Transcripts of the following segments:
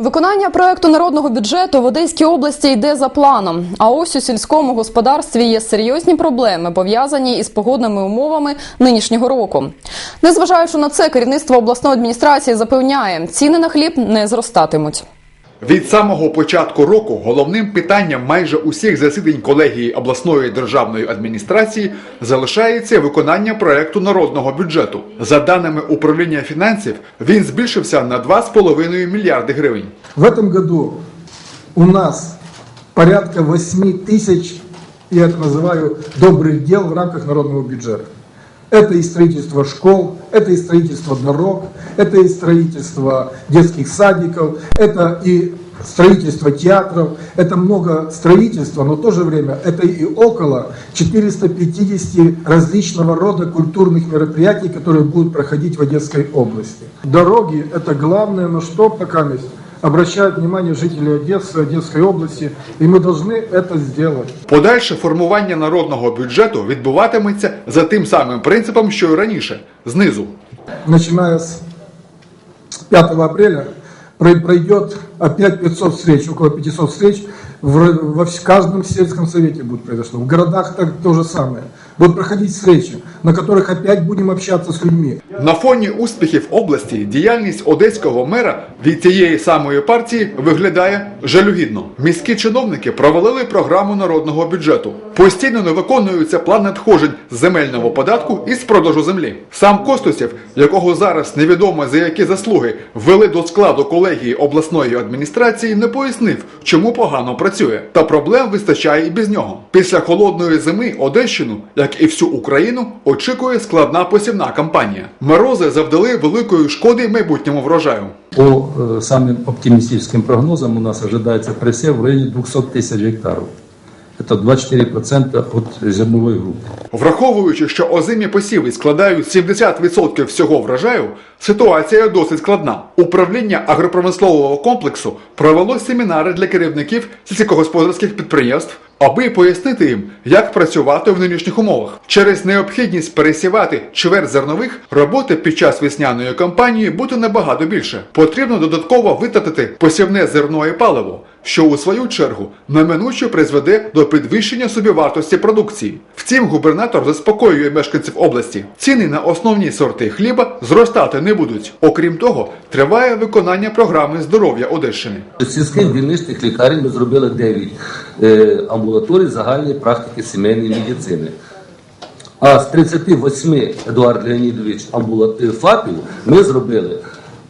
Виконання проекту народного бюджету в Одеській області йде за планом. А ось у сільському господарстві є серйозні проблеми, пов'язані із погодними умовами нинішнього року. Незважаючи на це, керівництво обласної адміністрації запевняє, ціни на хліб не зростатимуть. Від самого початку року головним питанням майже усіх засідань колегії обласної державної адміністрації залишається виконання проекту народного бюджету. За даними управління фінансів, він збільшився на 2,5 мільярди гривень. В этом году у нас порядка 8 тысяч, я это называю, добрых дел в рамках народного бюджета. Это и строительство школ, это и строительство дорог, это и строительство детских садиков, это и строительство театров, это много строительства, но в то же время это и около 450 различного рода культурных мероприятий, которые будут проходить в Одесской области. Дороги – это главное, на что пока есть обращают внимание жители Одессы, Одесской области, и мы должны это сделать. Подальше формування народного бюджету відбуватиметься за тим самим принципом, що й раніше знизу. Начиная с 5 апреля прой- пройдет опять 500 встреч, около 500 встреч, в, во вс- каждом сельском совете будет произошло. В городах так то же самое. Будут проходить встречи, на которых опять будем общаться с людьми. На фоні успіхів області діяльність одеського мера від цієї самої партії виглядає жалюгідно. Міські чиновники провалили програму народного бюджету. Постійно не виконуються план надходжень з земельного податку і з продажу землі. Сам Костусів, якого зараз невідомо за які заслуги ввели до складу колегії обласної адміністрації, не пояснив, чому погано працює. Та проблем вистачає і без нього. Після холодної зими Одещину, як і всю Україну, очікує складна посівна кампанія. Морози завдали великої шкоди майбутньому врожаю. По э, самым оптимистическим прогнозам у нас ожидается пресев в районе 200 тысяч гектаров. Это 24% от зерновой группы. Враховуючи, що озимі посіви складають 70% всього врожаю, ситуація досить складна. Управління агропромислового комплексу провело семінари для керівників сільськогосподарських підприємств, аби пояснити їм, як працювати в нинішніх умовах. Через необхідність пересівати чверть зернових роботи під час весняної кампанії буде набагато більше. Потрібно додатково витратити посівне зерно і паливо, що у свою чергу неминуче призведе до підвищення собівартості продукції. Втім, губернатор заспокоює мешканців області. Ціни на основні сорти хліба зростати не будуть. Окрім того, триває виконання програми здоров'я Одещини. Сільських дільничних лікарень ми зробили 9 е, амбулаторій загальної практики сімейної медицини. А з 38 Едуард Леонідович амбула... е, ФАПів ми зробили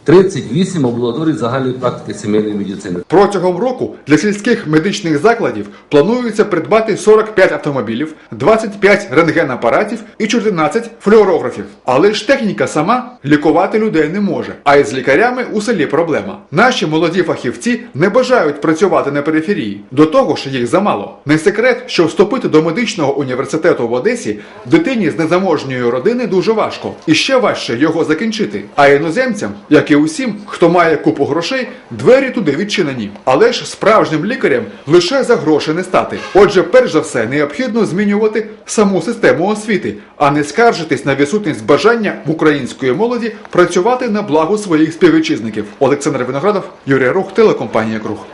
38 амбулаторій загальної практики сімейної медицини. Протягом року для сільських медичних закладів планується придбати 45 автомобілів, 25 рентгенапаратів і 14 флюорографів. Але ж техніка сама лікувати людей не може. А із лікарями у селі проблема. Наші молоді фахівці не бажають працювати на периферії. До того ж, їх замало. Не секрет, що вступити до медичного університету в Одесі дитині з незаможньої родини дуже важко. І ще важче його закінчити. А іноземцям, як і усім, хто має купу грошей, двері туди відчинені. Але ж справжнім лікарем лише за гроші не стати. Отже, перш за все, необхідно змінювати саму систему освіти, а не скаржитись на відсутність бажання в української молоді працювати на благо своїх співвітчизників. Олександр Виноградов, Юрій Рух, телекомпанія Круг.